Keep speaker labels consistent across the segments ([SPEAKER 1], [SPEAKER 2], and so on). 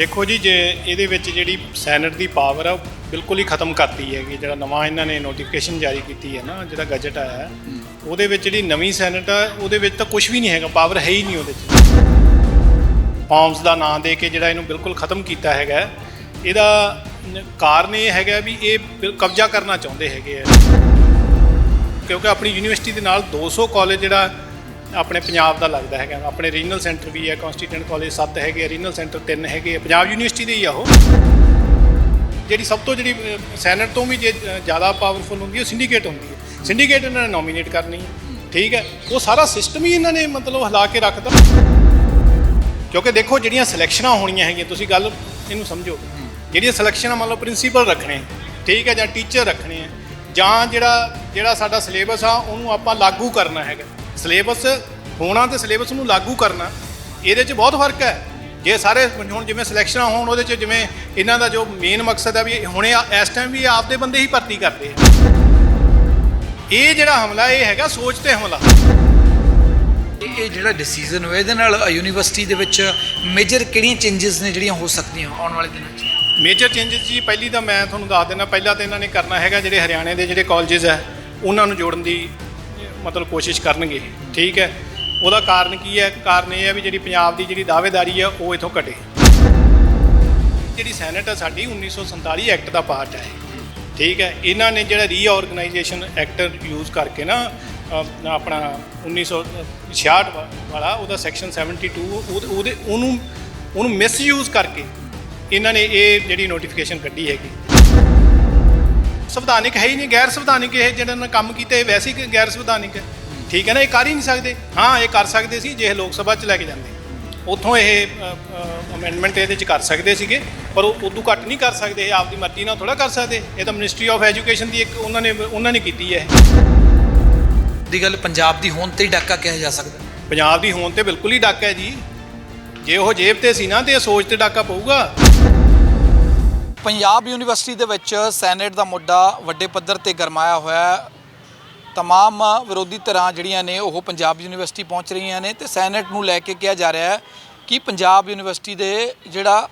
[SPEAKER 1] ਦੇਖੋ ਜੀ ਜੇ ਇਹਦੇ ਵਿੱਚ ਜਿਹੜੀ ਸੈਨੇਟ ਦੀ ਪਾਵਰ ਆ ਉਹ ਬਿਲਕੁਲ ਹੀ ਖਤਮ ਕਰਤੀ ਹੈਗੀ। ਜਿਹੜਾ ਨਵਾਂ ਇਹਨਾਂ ਨੇ ਨੋਟੀਫਿਕੇਸ਼ਨ ਜਾਰੀ ਕੀਤੀ ਹੈ ਨਾ ਜਿਹੜਾ ਗਜਟ ਆਇਆ ਹੈ, ਉਹਦੇ ਵਿੱਚ ਜਿਹੜੀ ਨਵੀਂ ਸੈਨੇਟ ਆ ਉਹਦੇ ਵਿੱਚ ਤਾਂ ਕੁਝ ਵੀ ਨਹੀਂ ਹੈਗਾ ਪਾਵਰ ਹੈ ਹੀ ਨਹੀਂ ਉਹਦੇ 'ਚ। ਫਾਰਮਸ ਦਾ ਨਾਂ ਦੇ ਕੇ ਜਿਹੜਾ ਇਹਨੂੰ ਬਿਲਕੁਲ ਖਤਮ ਕੀਤਾ ਹੈਗਾ ਇਹਦਾ ਨ- ਕਾਰਨ ਇਹ ਹੈਗਾ ਵੀ ਇਹ ਬਿਲ- ਕਬਜ਼ਾ ਕਰਨਾ ਚਾਹੁੰਦੇ ਹੈਗੇ ਆ। ਕਿਉਂਕਿ ਆਪਣੀ ਯੂਨੀਵਰਸਿਟੀ ਦੇ ਨਾਲ 200 ਕਾਲਜ ਜਿਹੜਾ ਆਪਣੇ ਪੰਜਾਬ ਦਾ ਲੱਗਦਾ ਹੈਗਾ। ਆਪਣੇ ਰੀਜਨਲ ਸੈਂਟਰ ਵੀ ਹੈ ਕਨਸਟੀਟਿਊਂਟ ਕਾਲਜ 7 ਹੈਗੇ ਰੀਜਨਲ ਸੈਂਟਰ 3 ਹੈਗੇ ਆ, ਪੰਜਾਬ ਯੂਨੀਵਰਸਿਟੀ ਦੇ ਹੀ ਆ ਉਹ। ਜਿਹੜੀ ਸਭ ਤੋਂ ਜਿਹੜੀ ਸੈਨੇਟ ਤੋਂ ਵੀ ਜੇ ਜ਼ਿਆਦਾ ਪਾਵਰਫੁਲ ਹੁੰਦੀ ਹੈ ਸਿੰਡੀਕੇਟ ਹੁੰਦੀ ਹੈ। ਸਿੰਡੀਕੇਟ ਇਹਨਾਂ ਨੇ ਨੋਮੀਨੇਟ ਕਰਨੀ। ਹੈ ਠੀਕ ਹੈ? ਉਹ ਸਾਰਾ ਸਿਸਟਮ ਹੀ ਇਹਨਾਂ ਨੇ ਮਤਲਬ ਹਿਲਾ ਕੇ ਰੱਖਦਾ। ਕਿਉਂਕਿ ਦੇਖੋ ਜਿਹੜੀਆਂ ਸਿਲੈਕਸ਼ਨਾਂ ਹੋਣੀਆਂ ਹੈਗੀਆਂ ਤੁਸੀਂ ਗੱਲ ਇਹਨੂੰ ਸਮਝੋ। ਜਿਹੜੀਆਂ ਸਿਲੈਕਸ਼ਨਾਂ ਮੰਨ ਲਓ ਪ੍ਰਿੰਸੀਪਲ ਰੱਖਣੇ ਠੀਕ ਹੈ ਜਾਂ ਟੀਚਰ ਰੱਖਣੇ ਆ ਜਾਂ ਜਿਹੜਾ ਜਿਹੜਾ ਸਾਡਾ ਸਿਲੇਬਸ ਆ ਉਹਨੂੰ ਆਪਾਂ ਲਾਗੂ ਕਰਨਾ ਹੈਗਾ। ਸਿਲੇਬਸ ਹੋਣਾ ਤੇ ਸਿਲੇਬਸ ਨੂੰ ਲਾਗੂ ਕਰਨਾ ਇਹਦੇ 'ਚ ਬਹੁਤ ਫ਼ਰਕ ਹੈ। ਜੇ ਸਾਰੇ ਹੁਣ ਜਿਵੇਂ ਸਿਲੈਕਸ਼ਨਾਂ ਹੋਣ ਉਹਦੇ 'ਚ ਜਿਵੇਂ ਇਹਨਾਂ ਦਾ ਜੋ ਮੇਨ ਮਕਸਦ ਹੈ ਵੀ ਹੁਣੇ ਇਸ ਟਾਈਮ ਵੀ ਆਪਦੇ ਬੰਦੇ ਹੀ ਭਰਤੀ ਕਰਦੇ ਆ। ਇਹ ਜਿਹੜਾ ਹਮਲਾ ਇਹ ਹੈਗਾ ਸੋਚ ਤੇ ਹਮਲਾ।
[SPEAKER 2] ਇਹ ਜਿਹੜਾ ਡਿਸੀਜਨ ਹੋਇਆ ਇਹਦੇ ਨਾਲ ਯੂਨੀਵਰਸਿਟੀ ਦੇ ਵਿੱਚ ਮੇਜਰ ਕਿਹੜੀਆਂ ਚੇਂਜਸ ਨੇ ਜਿਹੜੀਆਂ ਹੋ ਸਕਦੀਆਂ ਆਉਣ ਵਾਲੇ ਦਿਨਾਂ 'ਚ?
[SPEAKER 1] ਮੇਜਰ ਚੇਂਜਸ ਜੀ ਪਹਿਲੀ ਤਾਂ ਮੈਂ ਤੁਹਾਨੂੰ ਦੱਸ ਦਿੰਦਾ ਪਹਿਲਾਂ ਤਾਂ ਇਹਨਾਂ ਨੇ ਕਰਨਾ ਹੈਗਾ ਜਿਹੜੇ ਹਰਿਆਣੇ ਦੇ ਜਿਹੜੇ ਕਾਲਜਸ ਹੈ ਉਹਨਾਂ ਨੂੰ ਜੋੜਨ ਦੀ ਮਤਲਬ ਕੋਸ਼ਿਸ਼ ਕਰਨਗੇ ਠੀਕ ਹੈ? ਉਹਦਾ ਕਾਰਨ ਕੀ ਹੈ? ਕਾਰਨ ਇਹ ਹੈ ਵੀ ਜਿਹੜੀ ਪੰਜਾਬ ਦੀ ਜਿਹੜੀ ਦਾਅਵੇਦਾਰੀ ਹੈ ਉਹ ਇਥੋਂ ਘਟੇ। ਜਿਹੜੀ ਸੈਨੇਟ ਹੈ ਸਾਡੀ 1947 ਐਕਟ ਦਾ ਪਾਰਟ ਹੈ। ਠੀਕ ਹੈ? ਇਹਨਾਂ ਨੇ ਜਿਹੜਾ ਰੀਆਰਗੇਨਾਈਜੇਸ਼ਨ ਐਕਟ ਯੂਜ਼ ਕਰਕੇ ਨਾ ਅ, ਆਪਣਾ 1966 ਵਾ- ਵਾਲਾ ਉਹਦਾ ਸੈਕਸ਼ਨ 72 ਉਹਦੇ ਉਹਦੇ- ਉਹਨੂੰ ਉਹਨੂੰ ਮਿਸਯੂਜ਼ ਕਰਕੇ ਇਹਨਾਂ ਨੇ ਇਹ ਜਿਹੜੀ ਨੋਟੀਫਿਕੇਸ਼ਨ ਕੱਢੀ ਹੈਗੀ। ਸੰਵਿਧਾਨਿਕ ਹੈ ਹੀ ਨਹੀਂ ਗੈਰ ਸੰਵਿਧਾਨਿਕ ਇਹ ਜਿਹੜਾ ਨਾ ਕੰਮ ਕੀਤਾ ਵੈਸੇ ਹੀ ਗੈਰ ਸੰਵਿਧਾਨਿਕ ਹੈ। ਠੀਕ ਹੈ ਨਾ ਇਹ ਕਰ ਹੀ ਨਹੀਂ ਸਕਦੇ। ਹਾਂ ਇਹ ਕਰ ਸਕਦੇ ਸੀ ਜੇ ਇਹ ਲੋਕ ਸਭਾ ਚ ਲੈ ਕੇ ਜਾਂਦੇ। ਉੱਥੋਂ ਇਹ ਅਮੈਂਡਮੈਂਟ ਇਹਦੇ ਚ ਕਰ ਸਕਦੇ ਸੀਗੇ ਪਰ ਉਹ ਉਦੋਂ ਘੱਟ ਨਹੀਂ ਕਰ ਸਕਦੇ ਇਹ ਆਪਦੀ ਮਰਜ਼ੀ ਨਾਲ ਥੋੜਾ ਕਰ ਸਕਦੇ। ਇਹ ਤਾਂ ਮਿਨਿਸਟਰੀ ਆਫ ਐਜੂਕੇਸ਼ਨ ਦੀ ਇੱਕ ਉਹਨਾਂ ਨੇ ਉਹਨਾਂ ਨੇ ਕੀਤੀ ਹੈ।
[SPEAKER 2] ਦੀ ਗੱਲ ਪੰਜਾਬ ਦੀ ਹੋਂਦ ਤੇ ਹੀ ਡਾਕਾ ਕਿਹਾ ਜਾ ਸਕਦਾ।
[SPEAKER 1] ਪੰਜਾਬ ਦੀ ਹੋਂਦ ਤੇ ਬਿਲਕੁਲ ਹੀ ਡੱਕ ਹੈ ਜੀ। ਜੇ ਉਹ ਜੇਬ ਤੇ ਸੀ ਨਾ ਤੇ ਇਹ ਸੋਚ ਤੇ ਡਾਕਾ ਪਊਗਾ।
[SPEAKER 2] ਪੰਜਾਬ ਯੂਨੀਵਰਸਿਟੀ ਦੇ ਵਿੱਚ ਸੈਨੇਟ ਦਾ ਮੁੱਦਾ ਵੱਡੇ ਪੱਧਰ ਤੇ ਗਰਮਾਇਆ ਹੋਇਆ ਹੈ। ਤਮਾਮ ਵਿਰੋਧੀ ਧਿਰਾਂ ਜਿਹੜੀਆਂ ਨੇ ਉਹ ਪੰਜਾਬ ਯੂਨੀਵਰਸਿਟੀ ਪਹੁੰਚ ਰਹੀਆਂ ਨੇ ਤੇ ਸੈਨੇਟ ਨੂੰ ਲੈ ਕੇ ਕਿਹਾ ਜਾ ਰਿਹਾ ਹੈ ਕਿ ਪੰਜਾਬ ਯੂਨੀਵਰਸਿਟੀ ਦੇ ਜਿਹੜਾ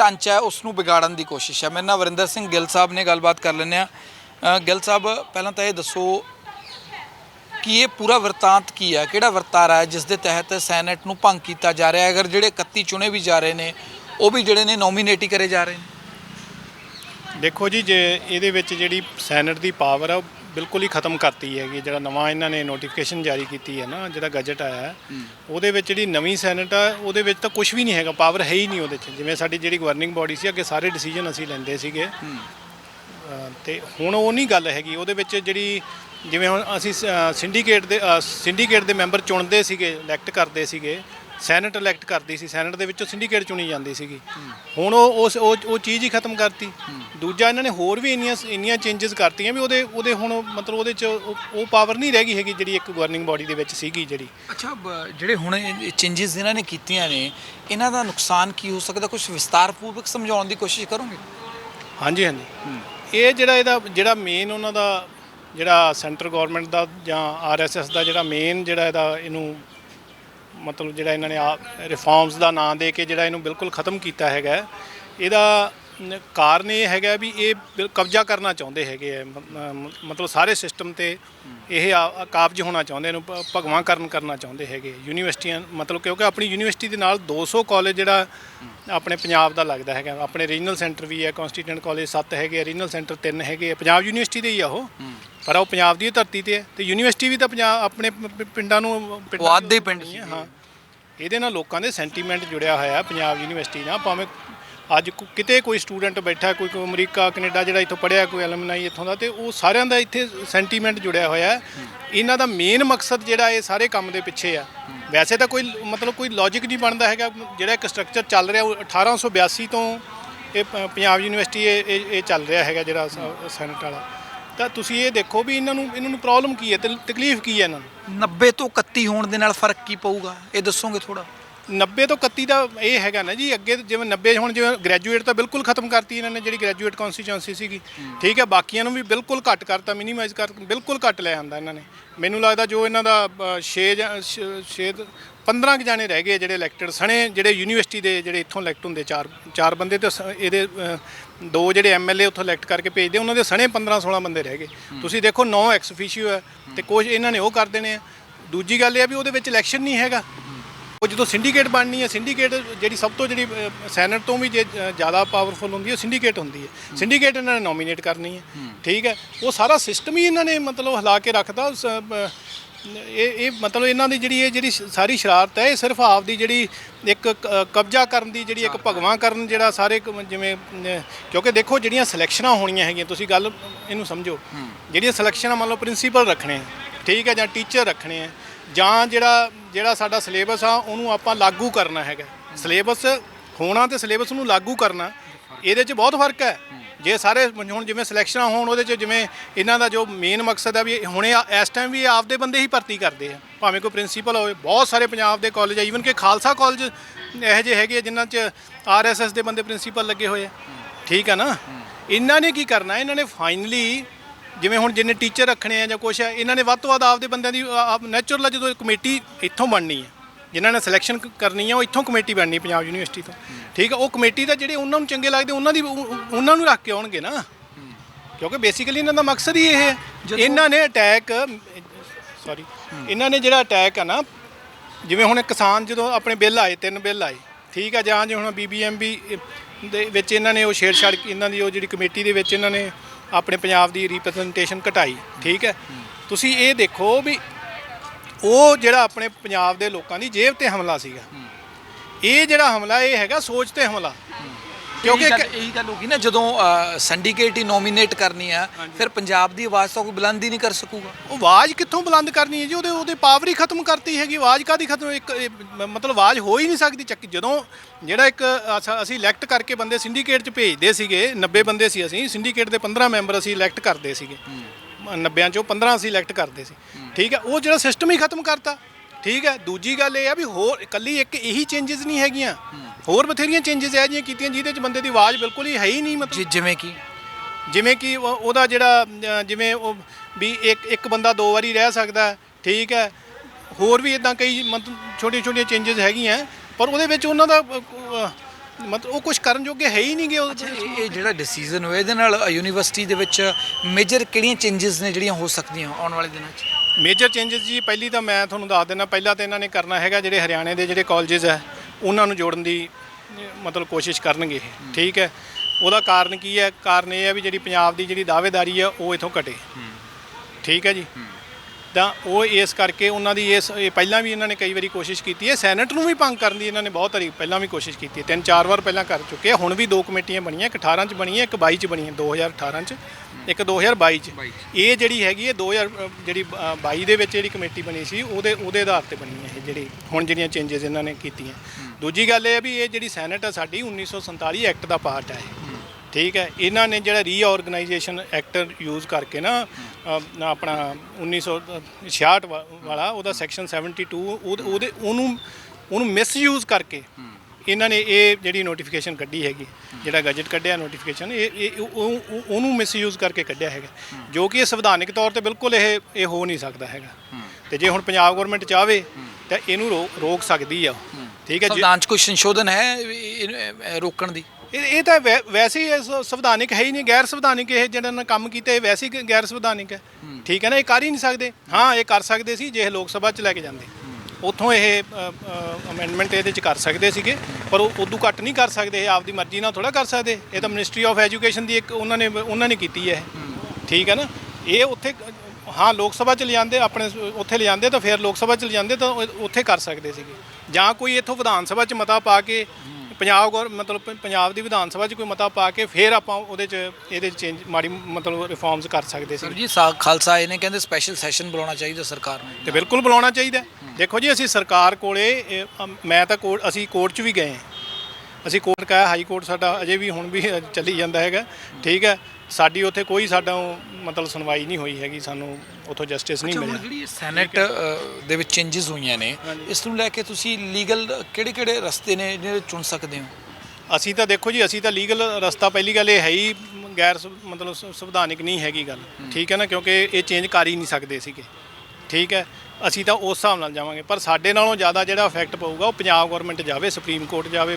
[SPEAKER 2] ਢਾਂਚਾ ਹੈ ਉਸ ਨੂੰ ਵਿਗਾੜਨ ਦੀ ਕੋਸ਼ਿਸ਼ ਹੈ। ਮੇਰੇ ਨਾਲ ਵਰਿੰਦਰ ਸਿੰਘ ਗਿੱਲ ਸਾਹਿਬ ਨੇ ਗੱਲਬਾਤ ਕਰ ਲੈਂਦੇ ਆ ਗਿੱਲ ਸਾਹਿਬ, ਪਹਿਲਾਂ ਤਾਂ ਇਹ ਦੱਸੋ ਕਿ ਇਹ ਪੂਰਾ ਵਰਤਾਂਤ ਕੀ ਹੈ? ਕਿਹੜਾ ਵਰਤਾਰਾ ਹੈ ਜਿਸ ਦੇ ਤਹਿਤ ਸੈਨੇਟ ਨੂੰ ਭੰਗ ਕੀਤਾ ਜਾ ਰਿਹਾ ਹੈ? ਅਗਰ ਜਿਹੜੇ 31 ਚੁਣੇ ਵੀ ਜਾ ਰਹੇ ਨੇ, ਉਹ ਵੀ ਜਿਹੜੇ ਨੇ ਨੋਮੀਨੇਟ ਹੀ ਕਰੇ ਜਾ ਰਹੇ ਨੇ।
[SPEAKER 1] ਦੇਖੋ ਜੀ ਜੇ ਇਹਦੇ ਵਿੱਚ ਜਿਹੜੀ ਸੈਨੇਟ ਦੀ ਪਾਵਰ ਆ ਉਹ ਬਿਲਕੁਲ ਹੀ ਖਤਮ ਕਰਤੀ ਹੈਗੀ ਜਿਹੜਾ ਨਵਾਂ ਇਹਨਾਂ ਨੇ ਨੋਟੀਫਿਕੇਸ਼ਨ ਜਾਰੀ ਕੀਤੀ ਹੈ ਨਾ ਜਿਹੜਾ ਗਜਟ ਆਇਆ ਹੈ, ਉਹਦੇ ਵਿੱਚ ਜਿਹੜੀ ਨਵੀਂ ਸੈਨੇਟ ਆ ਉਹਦੇ ਵਿੱਚ ਤਾਂ ਕੁਝ ਵੀ ਨਹੀਂ ਹੈਗਾ ਪਾਵਰ ਹੈ ਹੀ ਨਹੀਂ ਉਹਦੇ 'ਚ। ਜਿਵੇਂ ਸਾਡੀ ਜਿਹੜੀ ਗਵਰਨਿੰਗ ਬਾਡੀ ਸੀ ਅੱਗੇ ਸਾਰੇ ਡਿਸੀਜਨ ਅਸੀਂ ਲੈਂਦੇ ਸੀਗੇ। ਅ, ਤੇ ਹੁਣ ਉਹ ਨਹੀਂ ਗੱਲ ਹੈਗੀ। ਉਹਦੇ ਵਿੱਚ ਜਿਹੜੀ ਜਿਵੇਂ ਹੁਣ ਅਸੀਂ ਸਿੰਡੀਕੇਟ ਦੇ ਸਿੰਡੀਕੇਟ ਦੇ ਮੈਂਬਰ ਚੁਣਦੇ ਸੀਗੇ ਇਲੈਕਟ ਕਰਦੇ ਸੀਗੇ ਸੈਨੇਟ ਇਲੈਕਟ ਕਰਦੀ ਸੀ ਸੈਨੇਟ ਦੇ ਵਿੱਚੋਂ ਸਿੰਡੀਕੇਟ ਚੁਣੀ ਜਾਂਦੀ ਸੀਗੀ। ਹੁਣ ਉਹ ਉਸ ਉਹ ਉਹ ਚੀਜ਼ ਹੀ ਖਤਮ ਕਰਤੀ। ਦੂਜਾ ਇਹਨਾਂ ਨੇ ਹੋਰ ਵੀ ਇੰਨੀਆਂ ਇੰਨੀਆਂ ਚੇਂਜਸ ਕਰਤੀਆਂ ਵੀ ਉਹਦੇ ਉਹਦੇ ਹੁਣ ਮਤਲਬ ਉਹਦੇ ਚ ਉਹ- ਪਾਵਰ ਨਹੀਂ ਰਹਿ ਗਈ ਹੈਗੀ ਜਿਹੜੀ ਇੱਕ ਗਵਰਨਿੰਗ ਬਾਡੀ ਦੇ ਵਿੱਚ ਸੀਗੀ ਜਿਹੜੀ।
[SPEAKER 2] ਅੱਛਾ ਜਿਹੜੇ ਹੁਣ ਚੇਂਜਸ ਇਹਨਾਂ ਨੇ ਕੀਤੀਆਂ ਨੇ ਇਹਨਾਂ ਦਾ ਨੁਕਸਾਨ ਕੀ ਹੋ ਸਕਦਾ? ਕੁਝ ਵਿਸਤਾਰਪੂਰਵਕ ਸਮਝਾਉਣ ਦੀ ਕੋਸ਼ਿਸ਼ ਕਰੋਗੇ?
[SPEAKER 1] ਹਾਂਜੀ ਹਾਂਜੀ। ਇਹ ਜਿਹੜਾ ਇਹਦਾ ਜਿਹੜਾ ਮੇਨ ਉਹਨਾਂ ਦਾ ਜਿਹੜਾ ਸੈਂਟਰ ਗਵਰਨਮੈਂਟ ਦਾ ਜਾਂ ਆਰਐਸਐਸ ਦਾ ਜਿਹੜਾ ਮੇਨ ਜਿਹੜਾ ਇਹਦਾ ਇਹਨੂੰ ਮਤਲਬ ਜਿਹੜਾ ਇਹਨਾਂ ਨੇ ਰਿਫਾਰਮਸ ਦਾ ਨਾਂ ਦੇ ਕੇ ਜਿਹੜਾ ਇਹਨੂੰ ਬਿਲਕੁਲ ਖਤਮ ਕੀਤਾ ਹੈਗਾ ਇਹਦਾ ਕਾਰਨ ਇਹ ਹੈਗਾ ਵੀ ਇਹ ਬਿਲ- ਕਬਜ਼ਾ ਕਰਨਾ ਚਾਹੁੰਦੇ ਹੈਗੇ ਆ ਮਤਲਬ ਸਾਰੇ ਸਿਸਟਮ ਤੇ ਇਹ ਆ- ਕਾਬਜ ਹੋਣਾ ਚਾਹੁੰਦੇ ਇਹਨੂੰ ਭ- ਭਗਵਾਂਕਰਨ ਕਰਨਾ ਚਾਹੁੰਦੇ ਹੈਗੇ ਯੂਨੀਵਰਸਿਟੀਆਂ, ਮਤਲਬ ਕਿਉਂਕਿ ਆਪਣੀ ਯੂਨੀਵਰਸਿਟੀ ਦੇ ਨਾਲ 200 ਕਾਲਜ ਜਿਹੜਾ ਆਪਣੇ ਪੰਜਾਬ ਦਾ ਲੱਗਦਾ ਹੈਗਾ। ਆਪਣੇ ਰੀਜਨਲ ਸੈਂਟਰ ਵੀ ਹੈ ਕਨਸਟੀਟਿਊਂਟ ਕਾਲਜ 7 ਹੈਗੇ ਰੀਜਨਲ ਸੈਂਟਰ 3 ਹੈਗੇ ਪੰਜਾਬ ਯੂਨੀਵਰਸਿਟੀ ਦੇ ਹੀ ਆ ਉਹ। ਪਰ ਉਹ ਪੰਜਾਬ ਦੀ ਧਰਤੀ ਤੇ ਹੈ ਤੇ ਯੂਨੀਵਰਸਿਟੀ ਵੀ ਤਾਂ ਪੰਜਾਬ ਆਪਣੇ ਪ- ਪ- ਪਿੰਡਾਂ ਨੂੰ ਪਿੰਡਾਂ
[SPEAKER 2] ਦੇ ਪਿੰਡ
[SPEAKER 1] ਹੀ ਹੈ, ਹਾਂ। ਇਹਦੇ ਨਾਲ ਲੋਕਾਂ ਦੇ ਸੈਂਟੀਮੈਂਟ ਜੁੜਿਆ ਹੋਇਆ ਪੰਜਾਬ ਯੂਨੀਵਰਸਿਟੀ ਨਾਲ ਭਾਵੇਂ ਅੱਜ ਕੋ- ਕਿਤੇ ਕੋਈ ਸਟੂਡੈਂਟ ਬੈਠਾ ਕੋਈ ਕੋਈ ਅਮਰੀਕਾ ਕੈਨੇਡਾ ਜਿਹੜਾ ਇੱਥੋਂ ਪੜ੍ਹਿਆ ਕੋਈ ਐਲਮਨਾਈ ਇੱਥੋਂ ਦਾ ਤੇ ਉਹ ਸਾਰਿਆਂ ਦਾ ਇੱਥੇ ਸੈਂਟੀਮੈਂਟ ਜੁੜਿਆ ਹੋਇਆ। ਹੈ ਇਹਨਾਂ ਦਾ ਮੇਨ ਮਕਸਦ ਜਿਹੜਾ ਇਹ ਸਾਰੇ ਕੰਮ ਦੇ ਪਿੱਛੇ ਆ। ਵੈਸੇ ਤਾਂ ਕੋਈ ਮਤਲਬ ਕੋਈ ਲੌਜੀਕ ਨਹੀਂ ਬਣਦਾ ਹੈਗਾ ਜਿਹੜਾ ਇੱਕ ਸਟਰਕਚਰ ਚੱਲ ਰਿਹਾ ਉਹ 1882 ਤੋਂ ਇਹ ਪ- ਪੰਜਾਬ ਯੂਨੀਵਰਸਿਟੀ ਇਹ ਇਹ ਇਹ ਚੱਲ ਰਿਹਾ ਹੈਗਾ ਜਿਹੜਾ ਸ- ਸੈਨੇਟ ਵਾਲਾ। ਤਾਂ ਤੁਸੀਂ ਇਹ ਦੇਖੋ ਵੀ ਇਹਨਾਂ ਨੂੰ ਇਹਨਾਂ ਨੂੰ ਪ੍ਰੋਬਲਮ ਕੀ ਹੈ ਤੇ ਤਕਲੀਫ ਕੀ ਹੈ ਇਹਨਾਂ ਨੂੰ?
[SPEAKER 2] 90 ਤੋਂ 31 ਹੋਣ ਦੇ ਨਾਲ ਫ਼ਰਕ ਕੀ ਪਊਗਾ? ਇਹ ਦੱਸੋਗੇ ਥੋੜਾ
[SPEAKER 1] 90 ਤੋਂ 31 ਦਾ ਇਹ ਹੈਗਾ ਨਾ ਜੀ ਅੱਗੇ ਜਿਵੇਂ 90 ਹੁਣ ਜਿਵੇਂ ਗ੍ਰੈਜੂਏਟ ਤਾਂ ਬਿਲਕੁਲ ਖਤਮ ਕਰਤੀ ਇਹਨਾਂ ਨੇ ਜਿਹੜੀ ਗ੍ਰੈਜੂਏਟ ਕਨਸਟੀਚੁਐਂਸੀ ਸੀਗੀ। ਠੀਕ ਹੈ ਬਾਕੀਆਂ ਨੂੰ ਵੀ ਬਿਲਕੁਲ ਘੱਟ ਕਰਤਾ ਮਿਨੀਮਾਈਜ਼ ਕਰ ਬਿਲਕੁਲ ਘੱਟ ਲੈ ਆਂਦਾ ਇਹਨਾਂ ਨੇ। ਮੈਨੂੰ ਲੱਗਦਾ ਜੋ ਇਹਨਾਂ ਦਾ 6 ਜਾਂ 6 15 ਕੁ ਜਾਣੇ ਰਹਿ ਗਏ ਜਿਹੜੇ ਇਲੈਕਟਡ ਸਣੇ ਜਿਹੜੇ ਯੂਨੀਵਰਸਿਟੀ ਦੇ ਜਿਹੜੇ ਇੱਥੋਂ ਇਲੈਕਟ ਹੁੰਦੇ ਚਾਰ ਚਾਰ ਬੰਦੇ ਤੇ ਇਹਦੇ ਦੋ ਜਿਹੜੇ ਐਮਐਲਏ ਉੱਥੋਂ ਇਲੈਕਟ ਕਰਕੇ ਭੇਜਦੇ ਉਹਨਾਂ ਦੇ ਸਣੇ 15 16 ਬੰਦੇ ਰਹਿ ਗਏ। ਤੁਸੀਂ ਦੇਖੋ 9 ਐਕਸ ਅਫੀਸ਼ੀਓ ਹੈ ਤੇ ਕੁਝ ਇਹਨਾਂ ਨੇ ਉਹ ਕਰ ਦੇਣੇ ਆ। ਦੂਜੀ ਗੱਲ ਇਹ ਆ ਵੀ ਉਹਦੇ ਵਿੱਚ ਇਲੈਕਸ਼ਨ ਨਹੀਂ ਹੈਗਾ। ਉਹ ਜਦੋਂ ਸਿੰਡੀਕੇਟ ਬਣਨੀ ਹੈ ਸਿੰਡੀਕੇਟ ਜਿਹੜੀ ਸਭ ਤੋਂ ਜਿਹੜੀ ਸੈਨੇਟ ਤੋਂ ਵੀ ਜੇ ਜ਼ਿਆਦਾ ਪਾਵਰਫੁਲ ਹੁੰਦੀ ਹੈ ਸਿੰਡੀਕੇਟ ਹੁੰਦੀ ਹੈ। ਸਿੰਡੀਕੇਟ ਇਹਨਾਂ ਨੇ ਨੋਮੀਨੇਟ ਕਰਨੀ ਹੈ। ਠੀਕ ਹੈ? ਉਹ ਸਾਰਾ ਸਿਸਟਮ ਹੀ ਇਹਨਾਂ ਨੇ ਮਤਲਬ ਹਿਲਾ ਕੇ ਰੱਖਦਾ ਇਹ ਇਹ ਮਤਲਬ ਇਹਨਾਂ ਦੀ ਜਿਹੜੀ ਇਹ ਜਿਹੜੀ ਸਾਰੀ ਸ਼ਰਾਰਤ ਹੈ ਇਹ ਸਿਰਫ ਆਪਦੀ ਜਿਹੜੀ ਇੱਕ ਕ- ਕਬਜ਼ਾ ਕਰਨ ਦੀ ਜਿਹੜੀ ਇੱਕ ਭਗਵਾਂ ਕਰਨ ਜਿਹੜਾ ਸਾਰੇ ਕ- ਜਿਵੇਂ ਕਿਉਂਕਿ ਦੇਖੋ ਜਿਹੜੀਆਂ ਸਿਲੈਕਸ਼ਨਾਂ ਹੋਣੀਆਂ ਹੈਗੀਆਂ ਤੁਸੀਂ ਗੱਲ ਇਹਨੂੰ ਸਮਝੋ। ਜਿਹੜੀਆਂ ਸਿਲੈਕਸ਼ਨਾਂ ਮੰਨ ਲਓ ਪ੍ਰਿੰਸੀਪਲ ਰੱਖਣੇ ਠੀਕ ਹੈ ਜਾਂ ਟੀਚਰ ਰੱਖਣੇ ਆ ਜਾਂ ਜਿਹੜਾ ਜਿਹੜਾ ਸਾਡਾ ਸਿਲੇਬਸ ਆ ਉਹਨੂੰ ਆਪਾਂ ਲਾਗੂ ਕਰਨਾ ਹੈਗਾ। ਸਿਲੇਬਸ ਹੋਣਾ ਤੇ ਸਿਲੇਬਸ ਨੂੰ ਲਾਗੂ ਕਰਨਾ ਇਹਦੇ 'ਚ ਬਹੁਤ ਫ਼ਰਕ ਹੈ। ਜੇ ਸਾਰੇ ਹੁਣ ਜਿਵੇਂ ਸਿਲੈਕਸ਼ਨਾਂ ਹੋਣ ਉਹਦੇ 'ਚ ਜਿਵੇਂ ਇਹਨਾਂ ਦਾ ਜੋ ਮੇਨ ਮਕਸਦ ਹੈ ਵੀ ਹੁਣੇ ਇਸ ਟਾਈਮ ਵੀ ਆਪਦੇ ਬੰਦੇ ਹੀ ਭਰਤੀ ਕਰਦੇ ਆ। ਭਾਵੇਂ ਕੋਈ ਪ੍ਰਿੰਸੀਪਲ ਹੋਵੇ, ਬਹੁਤ ਸਾਰੇ ਪੰਜਾਬ ਦੇ ਕਾਲਜ ਆ ਈਵਨ ਕਿ ਖਾਲਸਾ ਕਾਲਜ ਇਹੋ ਜਿਹੇ ਹੈਗੇ ਆ ਜਿਨ੍ਹਾਂ 'ਚ ਆਰਐਸਐਸ ਦੇ ਬੰਦੇ ਪ੍ਰਿੰਸੀਪਲ ਲੱਗੇ ਹੋਏ ਆ। ਠੀਕ ਆ ਨਾ? ਇਹਨਾਂ ਨੇ ਕੀ ਕਰਨਾ, ਇਹਨਾਂ ਨੇ ਫਾਈਨਲੀ ਜਿਵੇਂ ਹੁਣ ਜਿੰਨੇ ਟੀਚਰ ਰੱਖਣੇ ਆ ਜਾਂ ਕੁਛ ਹੈ ਇਹਨਾਂ ਨੇ ਵੱਧ ਤੋਂ ਵੱਧ ਆਪਦੇ ਬੰਦਿਆਂ ਦੀ ਨੈਚੁਰਲ ਜਦੋਂ ਕਮੇਟੀ ਇੱਥੋਂ ਬਣਨੀ ਹੈ ਜਿਨ੍ਹਾਂ ਨੇ ਸਿਲੈਕਸ਼ਨ ਕਰਨੀ ਹੈ ਉਹ ਇੱਥੋਂ ਕਮੇਟੀ ਬਣਨੀ ਪੰਜਾਬ ਯੂਨੀਵਰਸਿਟੀ ਤੋਂ। ਠੀਕ ਹੈ ਉਹ ਕਮੇਟੀ ਦਾ ਜਿਹੜੇ ਉਹਨਾਂ ਨੂੰ ਚੰਗੇ ਲੱਗਦੇ ਉਹਨਾਂ ਦੀ ਉਹ- ਉਹਨਾਂ ਨੂੰ ਰੱਖ ਕੇ ਆਉਣਗੇ ਨਾ। ਕਿਉਂਕਿ ਬੇਸਿਕਲੀ ਇਹਨਾਂ ਦਾ ਮਕਸਦ ਹੀ ਇਹ ਹੈ। ਇਹਨਾਂ ਨੇ ਅਟੈਕ ਸੌਰੀ ਇਹਨਾਂ ਨੇ ਜਿਹੜਾ ਅਟੈਕ ਆ ਨਾ ਜਿਵੇਂ ਹੁਣ ਕਿਸਾਨ ਜਦੋਂ ਆਪਣੇ ਬਿੱਲ ਆਏ ਤਿੰਨ ਬਿੱਲ ਆਏ ਠੀਕ ਆ ਜਾਂ ਜੇ ਹੁਣ ਬੀਬੀਐਮਬੀ ਦੇ ਵਿੱਚ ਇਹਨਾਂ ਨੇ ਉਹ ਛੇੜਛਾੜ ਇਹਨਾਂ ਦੀ ਉਹ ਜਿਹੜੀ ਕਮੇਟੀ ਦੇ ਵਿੱਚ ਇਹਨਾਂ ਨੇ ਆਪਣੇ ਪੰਜਾਬ ਦੀ ਰਿਪਰੈਜ਼ੈਂਟੇਸ਼ਨ ਘਟਾਈ ਠੀਕ ਹੈ ਤੁਸੀਂ ਇਹ ਦੇਖੋ ਵੀ ਉਹ ਜਿਹੜਾ ਆਪਣੇ ਪੰਜਾਬ ਦੇ ਲੋਕਾਂ ਦੀ ਜੇਬ ਤੇ ਹਮਲਾ ਸੀਗਾ। ਇਹ ਜਿਹੜਾ ਹਮਲਾ ਇਹ ਹੈਗਾ ਸੋਚ ਤੇ ਹਮਲਾ।
[SPEAKER 2] ਕਿਉਂਕਿ ਇਹੀ ਗੱਲ ਹੋਗੀ ਨਾ ਜਦੋਂ ਸਿੰਡੀਕੇਟ ਹੀ ਨੋਮੀਨੇਟ ਕਰਨੀ ਆ ਫਿਰ ਪੰਜਾਬ ਦੀ ਆਵਾਜ਼ ਤਾਂ ਕੋਈ ਬੁਲੰਦ ਹੀ ਨਹੀਂ ਕਰ ਸਕੂਗਾ।
[SPEAKER 1] ਉਹ ਆਵਾਜ਼ ਕਿੱਥੋਂ ਬੁਲੰਦ ਕਰਨੀ ਹੈ ਜੀ? ਉਹਦੇ ਉਹਦੇ ਪਾਵਰ ਹੀ ਖਤਮ ਕਰਤੀ ਹੈਗੀ ਆਵਾਜ਼ ਕਾਦੀ ਖਤਮ ਇੱਕ ਮਤਲਬ ਆਵਾਜ਼ ਹੋ ਹੀ ਨਹੀਂ ਸਕਦੀ ਚੱਕ। ਜਦੋਂ ਜਿਹੜਾ ਇੱਕ ਅਸੀਂ ਇਲੈਕਟ ਕਰਕੇ ਬੰਦੇ ਸਿੰਡੀਕੇਟ 'ਚ ਭੇਜਦੇ ਸੀਗੇ 90 ਬੰਦੇ ਸੀ ਅਸੀਂ ਸਿੰਡੀਕੇਟ ਦੇ 15 ਮੈਂਬਰ ਅਸੀਂ ਇਲੈਕਟ ਕਰਦੇ ਸੀਗੇ। 90 ਚੋਂ 15 ਅਸੀਂ ਇਲੈਕਟ ਕਰਦੇ ਸੀ। ਠੀਕ ਹੈ ਉਹ ਜਿਹੜਾ ਸਿਸਟਮ ਹੀ ਖਤਮ ਕਰਤਾ। ਠੀਕ ਹੈ ਦੂਜੀ ਗੱਲ ਇਹ ਆ ਵੀ ਹੋਰ ਇਕੱਲੀ ਇੱਕ ਇਹੀ ਚੇਂਜਸ ਨਹੀਂ ਹੈਗੀਆਂ। ਹੋਰ ਬਥੇਰੀਆਂ ਚੇਂਜਸ ਹੈ ਜੀਆਂ ਕੀਤੀਆਂ ਜਿਹਦੇ 'ਚ ਬੰਦੇ ਦੀ ਆਵਾਜ਼ ਬਿਲਕੁਲ ਹੀ ਹੈ ਹੀ ਨਹੀਂ ਮਤਲਬ।
[SPEAKER 2] ਜਿਵੇਂ ਕਿ?
[SPEAKER 1] ਜਿਵੇਂ ਕਿ ਉਹ- ਉਹਦਾ ਜਿਹੜਾ ਜਿਵੇਂ ਉਹ ਵੀ ਇੱਕ ਇੱਕ ਬੰਦਾ ਦੋ ਵਾਰੀ ਰਹਿ ਸਕਦਾ ਠੀਕ ਹੈ ਹੋਰ ਵੀ ਇਦਾਂ ਕਈ ਮਤਲਬ ਛੋਟੀਆਂ ਛੋਟੀਆਂ ਚੇਂਜਸ ਹੈਗੀਆਂ ਪਰ ਉਹਦੇ ਵਿੱਚ ਉਹਨਾਂ ਦਾ ਮਤਲਬ ਉਹ ਕੁਝ ਕਰਨ ਜੋਗੇ ਹੈ ਹੀ ਨਹੀਂਗੇ ਉਹ
[SPEAKER 2] ਇਹ ਇਹ ਜਿਹੜਾ ਡਿਸੀਜਨ ਹੋਇਆ ਇਹਦੇ ਨਾਲ ਯੂਨੀਵਰਸਿਟੀ ਦੇ ਵਿੱਚ ਮੇਜਰ ਕਿਹੜੀਆਂ ਚੇਂਜਸ ਨੇ ਜਿਹੜੀਆਂ ਹੋ ਸਕਦੀਆਂ ਆਉਣ ਵਾਲੇ ਦਿਨਾਂ 'ਚ?
[SPEAKER 1] ਮੇਜਰ ਚੇਂਜਸ ਜੀ ਪਹਿਲੀ ਤਾਂ ਮੈਂ ਤੁਹਾਨੂੰ ਦੱਸ ਦਿੰਦਾ ਪਹਿਲਾਂ ਤਾਂ ਇਹਨਾਂ ਨੇ ਕਰਨਾ ਹੈਗਾ ਜਿਹੜੇ ਹਰਿਆਣੇ ਦੇ ਜਿਹੜੇ ਕਾਲਜਸ ਹੈ ਉਹਨਾਂ ਨੂੰ ਜੋੜਨ ਦੀ ਮਤਲਬ ਕੋਸ਼ਿਸ਼ ਕਰਨਗੇ ਇਹ ਠੀਕ ਹੈ? ਉਹਦਾ ਕਾਰਨ ਕੀ ਹੈ? ਕਾਰਨ ਇਹ ਹੈ ਵੀ ਜਿਹੜੀ ਪੰਜਾਬ ਦੀ ਜਿਹੜੀ ਦਾਅਵੇਦਾਰੀ ਹੈ ਉਹ ਇਥੋਂ ਘਟੇ। ਠੀਕ ਹੈ ਜੀ? ਤਾਂ ਉਹ ਇਸ ਕਰਕੇ ਉਹਨਾਂ ਦੀ ਇਸ ਇਹ ਪਹਿਲਾਂ ਵੀ ਇਹਨਾਂ ਨੇ ਕਈ ਵਾਰੀ ਕੋਸ਼ਿਸ਼ ਕੀਤੀ ਹੈ। ਸੈਨੇਟ ਨੂੰ ਵੀ ਭੰਗ ਕਰਨ ਦੀ ਇਹਨਾਂ ਨੇ ਬਹੁਤ ਵਾਰੀ ਪਹਿਲਾਂ ਵੀ ਕੋਸ਼ਿਸ਼ ਕੀਤੀ ਹੈ। ਤਿੰਨ ਚਾਰ ਵਾਰ ਪਹਿਲਾਂ ਕਰ ਚੁੱਕੇ ਆ। ਹੁਣ ਵੀ ਦੋ ਕਮੇਟੀਆਂ ਬਣੀਆਂ ਇੱਕ 18 ਚ ਬਣੀ ਹੈ ਇੱਕ 22 ਚ ਬਣੀ ਹੈ 2018 ਚ ਇੱਕ 2022 ਚ। ਇਹ ਜਿਹੜੀ ਹੈਗੀ ਹੈ 2000 ਅ, ਜਿਹੜੀ ਅ, 22 ਦੇ ਵਿੱਚ ਜਿਹੜੀ ਕਮੇਟੀ ਬਣੀ ਸੀ ਉਹਦੇ ਉਹਦੇ ਆਧਾਰ ਤੇ ਬਣੀ ਹੈ ਇਹ ਜਿਹੜੀ ਹੁਣ ਜਿਹੜੀਆਂ ਚੇਂਜਸ ਇਹਨਾਂ ਨੇ ਕੀਤੀਆਂ। ਦੂਜੀ ਗੱਲ ਇਹ ਹੈ ਵੀ ਇਹ ਜਿਹੜੀ ਸੈਨੇਟ ਹੈ ਸਾਡੀ 1947 ਐਕਟ ਦਾ ਪਾਰਟ ਹੈ। ਠੀਕ ਹੈ ਇਹਨਾਂ ਨੇ ਜਿਹੜਾ ਰੀਆਰਗੇਨਾਈਜੇਸ਼ਨ ਐਕਟ ਯੂਜ਼ ਕਰਕੇ ਨਾ ਅ, ਨਾ ਆਪਣਾ 1966 ਵਾ- ਵਾਲਾ ਉਹਦਾ ਸੈਕਸ਼ਨ 72 ਉਹਦੇ ਉਹਦੇ- ਉਹਨੂੰ ਉਹਨੂੰ ਮਿਸਯੂਜ਼ ਕਰਕੇ ਇਹਨਾਂ ਨੇ ਇਹ ਜਿਹੜੀ ਨੋਟੀਫਿਕੇਸ਼ਨ ਕੱਢੀ ਹੈਗੀ ਜਿਹੜਾ ਗਜਟ ਕੱਢਿਆ ਨੋਟੀਫਿਕੇਸ਼ਨ ਇਹ ਇਹ ਉਹ- ਉਹ- ਉਹਨੂੰ ਮਿਸਯੂਜ਼ ਕਰਕੇ ਕੱਢਿਆ ਹੈਗਾ ਜੋ ਕਿ ਇਹ ਸੰਵਿਧਾਨਿਕ ਤੌਰ ਤੇ ਬਿਲਕੁਲ ਇਹ ਇਹ ਹੋ ਨਹੀਂ ਸਕਦਾ ਹੈਗਾ ਤੇ ਜੇ ਹੁਣ ਪੰਜਾਬ ਗਵਰਨਮੈਂਟ ਚਾਹਵੇ ਤਾਂ ਇਹਨੂੰ ਰੋ- ਰੋਕ ਸਕਦੀ ਆ ਉਹ। ਠੀਕ ਹੈ ਜੀ
[SPEAKER 2] ਸੰਵਿਧਾਨ 'ਚ ਕੋਈ ਸੰਸ਼ੋਧਨ ਹੈ ਇਹ- ਇਹ ਰੋਕਣ ਦੀ
[SPEAKER 1] ਇਹ ਇਹ ਤਾਂ ਵੈ- ਵੈਸੇ ਹੀ ਇਹ ਸ- ਸੰਵਿਧਾਨਿਕ ਹੈ ਹੀ ਨਹੀਂ ਗੈਰ ਸੰਵਿਧਾਨਿਕ ਇਹ ਜਿਹੜਾ ਨਾ ਕੰਮ ਕੀਤਾ ਇਹ ਵੈਸੇ ਹੀ ਗੈਰ ਸੰਵਿਧਾਨਿਕ ਹੈ। ਠੀਕ ਹੈ ਨਾ ਇਹ ਕਰ ਹੀ ਨਹੀਂ ਸਕਦੇ। ਹਾਂ। ਇਹ ਕਰ ਸਕਦੇ ਸੀ ਜੇ ਇਹ ਲੋਕ ਸਭਾ ਚ ਲੈ ਕੇ ਜਾਂਦੇ। ਉੱਥੋਂ ਇਹ ਅਮੈਂਡਮੈਂਟ ਇਹਦੇ ਚ ਕਰ ਸਕਦੇ ਸੀਗੇ ਪਰ ਉਹ ਉਦੋਂ ਘੱਟ ਨਹੀਂ ਕਰ ਸਕਦੇ ਇਹ ਆਪਦੀ ਮਰਜ਼ੀ ਨਾਲ ਥੋੜਾ ਕਰ ਸਕਦੇ। ਇਹ ਤਾਂ ਮਿਨਿਸਟਰੀ ਆਫ ਐਜੂਕੇਸ਼ਨ ਦੀ ਇੱਕ ਉਹਨਾਂ ਨੇ ਉਹਨਾਂ ਨੇ ਕੀਤੀ ਹੈ। ਇਹ। ਠੀਕ ਹੈ ਨਾ? ਇਹ ਉੱਥੇ ਹਾਂ ਲੋਕ ਸਭਾ ਚ ਲਿਆਂਦੇ ਆਪਣੇ ਸ- ਉੱਥੇ ਲਿਆਂਦੇ ਤਾਂ ਫਿਰ ਲੋਕ ਸਭਾ ਚ ਲਿਆਂਦੇ ਤਾਂ ਉਹ ਉੱਥੇ ਕਰ ਸਕਦੇ ਸੀਗੇ। ਜਾਂ ਕੋਈ ਇੱਥੋਂ ਵਿਧਾਨ ਸਭਾ ਚ ਮਤਾ ਪਾ ਕੇ ਪੰਜਾਬ ਗੌਰ ਮਤਲਬ ਪ- ਪੰਜਾਬ ਦੀ ਵਿਧਾਨ ਸਭਾ 'ਚ ਕੋਈ ਮਤਾ ਪਾ ਕੇ ਫਿਰ ਆਪਾਂ ਉਹਦੇ 'ਚ ਇਹਦੇ 'ਚ ਚੇਂਜ ਮਾੜੀ ਮਤਲਬ ਰਿਫਾਰਮਸ ਕਰ ਸਕਦੇ ਸੀ
[SPEAKER 2] ਸਰ ਜੀ ਸਾ- ਖਾਲਸਾ ਇਹਨੇ ਕਹਿੰਦੇ ਸਪੈਸ਼ਲ ਸੈਸ਼ਨ ਬੁਲਾਉਣਾ ਚਾਹੀਦਾ ਸਰਕਾਰ ਨੂੰ
[SPEAKER 1] ਤੇ ਬਿਲਕੁਲ ਬੁਲਾਉਣਾ ਚਾਹੀਦਾ ਹੈ। ਦੇਖੋ ਜੀ ਅਸੀਂ ਸਰਕਾਰ ਕੋਲੇ ਇਹ, ਅਮ, ਮੈਂ ਤਾਂ ਕੋਰਟ ਅਸੀਂ ਕੋਰਟ 'ਚ ਵੀ ਗਏ ਹਾਂ। ਅਸੀਂ ਕੋਰਟ ਕਾ ਹਾਈ ਕੋਰਟ ਸਾਡਾ ਅਜੇ ਵੀ ਹੁਣ ਵੀ ਚੱਲੀ ਜਾਂਦਾ ਹੈਗਾ ਠੀਕ ਹੈ ਸਾਡੀ ਉੱਥੇ ਕੋਈ ਸਾਡਾ ਮਤਲਬ ਸੁਣਵਾਈ ਨਹੀਂ ਹੋਈ ਹੈਗੀ ਸਾਨੂੰ ਉੱਥੋਂ ਜਸਟਿਸ ਨਹੀਂ ਮਿਲਿਆ।
[SPEAKER 2] ਜਿਹੜੀ ਸੈਨੇਟ ਦੇ ਵਿੱਚ ਚੇਂਜਸ ਹੋਈਆਂ ਨੇ ਇਸ ਨੂੰ ਲੈ ਕੇ ਤੁਸੀਂ ਲੀਗਲ ਕਿਹੜੇ ਕਿਹੜੇ ਰਸਤੇ ਨੇ ਜਿਹੜੇ ਚੁਣ ਸਕਦੇ ਹੋ?
[SPEAKER 1] ਅਸੀਂ ਤਾਂ ਦੇਖੋ ਜੀ ਅਸੀਂ ਤਾਂ ਲੀਗਲ ਰਸਤਾ ਪਹਿਲੀ ਗੱਲ ਇਹ ਹੈ ਹੀ ਗੈਰ ਸ- ਮਤਲਬ ਸੰਵਿਧਾਨਿਕ ਨਹੀਂ ਹੈਗੀ ਗੱਲ। ਠੀਕ ਹੈ ਨਾ ਕਿਉਂਕਿ ਇਹ ਚੇਂਜ ਕਰ ਹੀ ਨਹੀਂ ਸਕਦੇ ਸੀਗੇ। ਠੀਕ ਹੈ ਅਸੀਂ ਤਾਂ ਉਸ ਹਿਸਾਬ ਨਾਲ ਜਾਵਾਂਗੇ। ਪਰ ਸਾਡੇ ਨਾਲੋਂ ਜ਼ਿਆਦਾ ਜਿਹੜਾ ਇਫੈਕਟ ਪਊਗਾ ਉਹ ਪੰਜਾਬ ਗਵਰਨਮੈਂਟ ਜਾਵੇ ਸੁਪਰੀਮ ਕੋਰਟ ਜਾਵੇ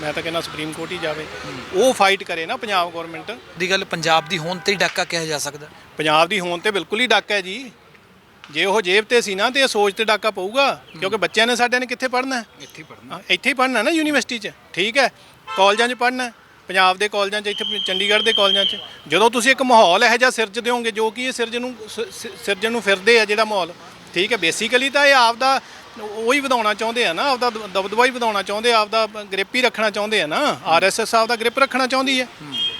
[SPEAKER 1] ਮੈਂ ਤਾਂ ਕਹਿੰਦਾ ਸੁਪਰੀਮ ਕੋਰਟ ਹੀ ਜਾਵੇ। ਉਹ ਫਾਈਟ ਕਰੇ ਨਾ ਪੰਜਾਬ ਗਵਰਨਮੈਂਟ
[SPEAKER 2] ਦੀ ਗੱਲ ਪੰਜਾਬ ਦੀ ਹੋਂਦ ਤੇ ਹੀ ਡਾਕਾ ਕਿਹਾ ਜਾ ਸਕਦਾ।
[SPEAKER 1] ਪੰਜਾਬ ਦੀ ਹੋਣ ਤੇ ਬਿਲਕੁਲ ਹੀ ਡਾਕਾ ਹੈ ਜੀ। ਜੇ ਉਹ ਜੇਬ ਤੇ ਸੀ ਨਾ ਤੇ ਇਹ ਸੋਚ ਤੇ ਡਾਕਾ ਪਊਗਾ ਕਿਉਂਕਿ ਬੱਚਿਆਂ ਨੇ ਸਾਡਿਆਂ ਨੇ ਕਿੱਥੇ ਪੜ੍ਹਨਾ
[SPEAKER 2] ਇੱਥੇ ਪੜਨਾ
[SPEAKER 1] ਹਾਂ, ਇੱਥੇ ਹੀ ਪੜ੍ਹਨਾ ਨਾ ਯੂਨੀਵਰਸਿਟੀ 'ਚ। ਠੀਕ ਹੈ ਕਾਲਜਾਂ 'ਚ ਪੜ੍ਹਨਾ ਪੰਜਾਬ ਦੇ ਕਾਲਜਾਂ 'ਚ ਇੱਥੇ ਚੰਡੀਗੜ੍ਹ ਦੇ ਕਾਲਜਾਂ 'ਚ। ਜਦੋਂ ਤੁਸੀਂ ਇੱਕ ਮਾਹੌਲ ਇਹੋ ਜਿਹਾ ਸਿਰਜ ਦਿਓਗੇ ਜੋ ਕਿ ਇਹ ਸਿਰਜ ਨੂੰ ਸਿਰਜਣ ਨੂੰ ਫਿਰਦੇ ਆ ਜਿਹੜਾ ਮਾਹੌਲ। ਠੀਕ ਹੈ ਬੇਸਿਕਲੀ ਤਾਂ ਇਹ ਆਪਦਾ ਉਹੀ ਵਧਾਉਣਾ ਚਾਹੁੰਦੇ ਆ ਨਾ ਆਪਦਾ ਦਬਦਬਾ ਹੀ ਵਧਾਉਣਾ ਚਾਹੁੰਦੇ ਆ ਆਪਦਾ ਗ੍ਰਿਪ ਹੀ ਰੱਖਣਾ ਚਾਹੁੰਦੇ ਆ ਨਾ। ਆਰਐਸਐਸ ਆਪਦਾ ਗ੍ਰਿਪ ਰੱਖਣਾ ਚਾਹੁੰਦੀ ਹੈ।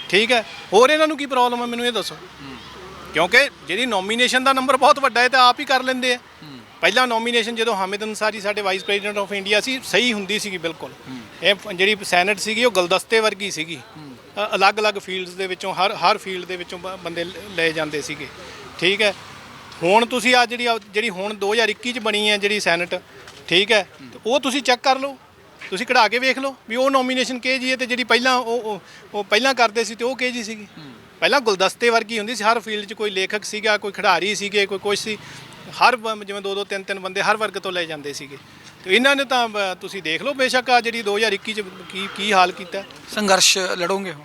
[SPEAKER 1] ਠੀਕ ਹੈ। ਹੋਰ ਇਹਨਾਂ ਨੂੰ ਕੀ ਪ੍ਰੋਬਲਮ ਹੈ ਮੈਨੂੰ ਇਹ ਦੱਸੋ। ਕਿਉਂਕਿ ਜਿਹੜੀ ਨੋਮੀਨੇਸ਼ਨ ਦਾ ਨੰਬਰ ਬਹੁਤ ਵੱਡਾ ਹੈ ਤਾਂ ਆਪ ਹੀ ਕਰ ਲੈਂਦੇ ਆ। ਪਹਿਲਾ ਨੋਮੀਨੇਸ਼ਨ ਜਦੋਂ ਹਾਮਿਦ ਅਨਸਾਰੀ ਸਾਡੇ ਵਾਈਸ ਪ੍ਰੈਜ਼ੀਡੈਂਟ ਆਫ ਇੰਡੀਆ ਸੀ ਸਹੀ ਹੁੰਦੀ ਸੀਗੀ ਬਿਲਕੁਲ। ਇਹ ਜਿਹੜੀ ਸੈਨੇਟ ਸੀਗੀ ਉਹ ਗੁਲਦਸਤੇ ਵਰਗੀ ਸੀਗੀ। ਅ- ਅਲੱਗ-ਅਲੱਗ ਫੀਲਡਸ ਦੇ ਵਿੱਚੋਂ ਹਰ ਹਰ ਫੀਲਡ ਦੇ ਵਿੱਚੋਂ ਬ- ਬੰਦੇ ਲ- ਲਏ ਜਾਂਦੇ ਸੀਗੇ। ਠੀਕ ਹੈ। ਹੁਣ ਤੁਸੀਂ ਆ ਜਿਹੜੀ ਆ- ਜਿਹੜੀ ਹੁਣ 2021 ਚ ਬਣੀ ਹੈ ਜਿਹੜੀ ਸੈਨੇਟ, ਠੀਕ ਹੈ? ਉਹ ਤੁਸੀਂ ਚੈੱਕ ਕਰ ਲਓ। ਤੁਸੀਂ ਕਢਾ ਕੇ ਵੇਖ ਲਓ ਵੀ ਉਹ ਨੋਮੀਨੇਸ਼ਨ ਕਿਹ ਜੀ ਹੈ ਤੇ ਜਿਹੜੀ ਪਹਿਲਾਂ ਉਹ ਉਹ- ਪਹਿਲਾਂ ਕਰਦੇ ਸੀ ਤੇ ਉਹ ਕਿਹ ਜੀ ਸੀਗੀ। ਪਹਿਲਾਂ ਗੁਲਦਸਤੇ ਵਰਗੀ ਹੁੰਦੀ ਸੀ, ਹਰ ਫੀਲਡ 'ਚ ਕੋਈ ਲੇਖਕ ਸੀਗਾ, ਕੋਈ ਖਿਡਾਰੀ ਸੀਗੇ, ਕੋਈ ਕੁਛ ਸੀ। ਹਰ ਬ- ਜਿਵੇਂ ਦੋ ਦੋ ਤਿੰਨ ਤਿੰਨ ਬੰਦੇ ਹਰ ਵਰਗ ਤੋਂ ਲੈ ਜਾਂਦੇ ਸੀਗੇ। ਤੇ ਇਹਨਾਂ ਨੇ ਤਾਂ ਤੁਸੀਂ ਦੇਖ ਲਓ ਬੇਸ਼ੱਕ ਆ ਜਿਹੜੀ 2021 ਚ ਕੀ ਕੀ ਹਾਲ ਕੀਤਾ।
[SPEAKER 2] ਸੰਘਰਸ਼ ਲੜੋਗੇ ਹੁਣ?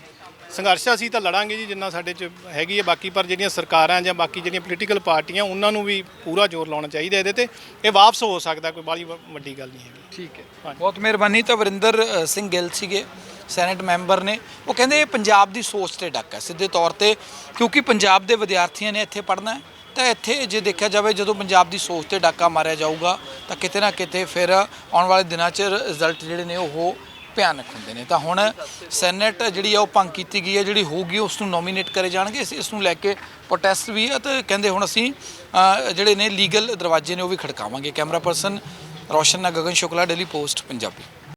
[SPEAKER 1] ਸੰਘਰਸ਼ ਅਸੀਂ ਤਾਂ ਲੜਾਂਗੇ ਜੀ ਜਿੰਨਾ ਸਾਡੇ ਚ ਹੈਗੀ ਹੈ ਬਾਕੀ ਪਰ ਜਿਹੜੀਆਂ ਸਰਕਾਰਾਂ ਜਾਂ ਬਾਕੀ ਜਿਹੜੀਆਂ ਪੋਲੀਟੀਕਲ ਪਾਰਟੀਆਂ ਉਹਨਾਂ ਨੂੰ ਵੀ ਪੂਰਾ ਜ਼ੋਰ ਲਾਉਣਾ ਚਾਹੀਦਾ ਇਹਦੇ ਤੇ। ਇਹ ਵਾਪਸ ਹੋ ਸਕਦਾ ਕੋਈ ਬਾਲੀ ਵੱਡੀ ਗੱਲ ਨਹੀਂ ਹੈਗੀ।
[SPEAKER 2] ਠੀਕ ਹੈ। ਬਹੁਤ ਮਿਹਰਬਾਨੀ। ਤਾਂ ਵਰਿੰਦਰ ਸਿੰਘ ਗਿੱਲ ਸੀਗੇ ਸੈਨੇਟ ਮੈਂਬਰ ਨੇ। ਉਹ ਕਹਿੰਦੇ ਇਹ ਪੰਜਾਬ ਦੀ ਸੋਚ ਤੇ ਡੱਕ ਹੈ ਸਿੱਧੇ ਤੌਰ ਤੇ। ਕਿਉਂਕਿ ਪੰਜਾਬ ਦੇ ਵਿਦਿਆਰਥੀਆਂ ਨੇ ਇੱਥੇ ਪੜ੍ਹਨਾ ਹੈ। ਤਾਂ ਇੱਥੇ ਜੇ ਦੇਖਿਆ ਜਾਵੇ ਜਦੋਂ ਪੰਜਾਬ ਦੀ ਸੋਚ ਤੇ ਡਾਕਾ ਮਾਰਿਆ ਜਾਊਗਾ ਤਾਂ ਕਿਤੇ ਨਾ ਕਿਤੇ ਫਿਰ ਆਉਣ ਵਾਲੇ ਦਿਨਾਂ 'ਚ ਰਿਜ਼ਲਟ ਜਿਹੜੇ ਨੇ ਉਹ ਭਿਆਨਕ ਹੁੰਦੇ ਨੇ। ਤਾਂ ਹੁਣ ਸੈਨੇਟ ਜਿਹੜੀ ਆ ਉਹ ਭੰਗ ਕੀਤੀ ਗਈ ਹੈ, ਜਿਹੜੀ ਹੋਊਗੀ ਉਸ ਨੂੰ ਨੋਮੀਨੇਟ ਕਰੇ ਜਾਣਗੇ। ਇਸ- ਇਸ ਨੂੰ ਲੈ ਕੇ ਪ੍ਰੋਟੈਸਟ ਵੀ ਹੈ ਤੇ ਕਹਿੰਦੇ ਹੁਣ ਅਸੀਂ ਜਿਹੜੇ ਨੇ ਲੀਗਲ ਦਰਵਾਜ਼ੇ ਨੇ ਉਹ ਵੀ ਖੜਕਾਵਾਂਗੇ। ਕੈਮਰਾ ਪਰਸਨ ਰੋਸ਼ਨ ਨਾਲ ਗਗਨ ਸ਼ੁਕਲਾ ਡੇਲੀ ਪੋਸਟ ਪੰਜਾਬੀ।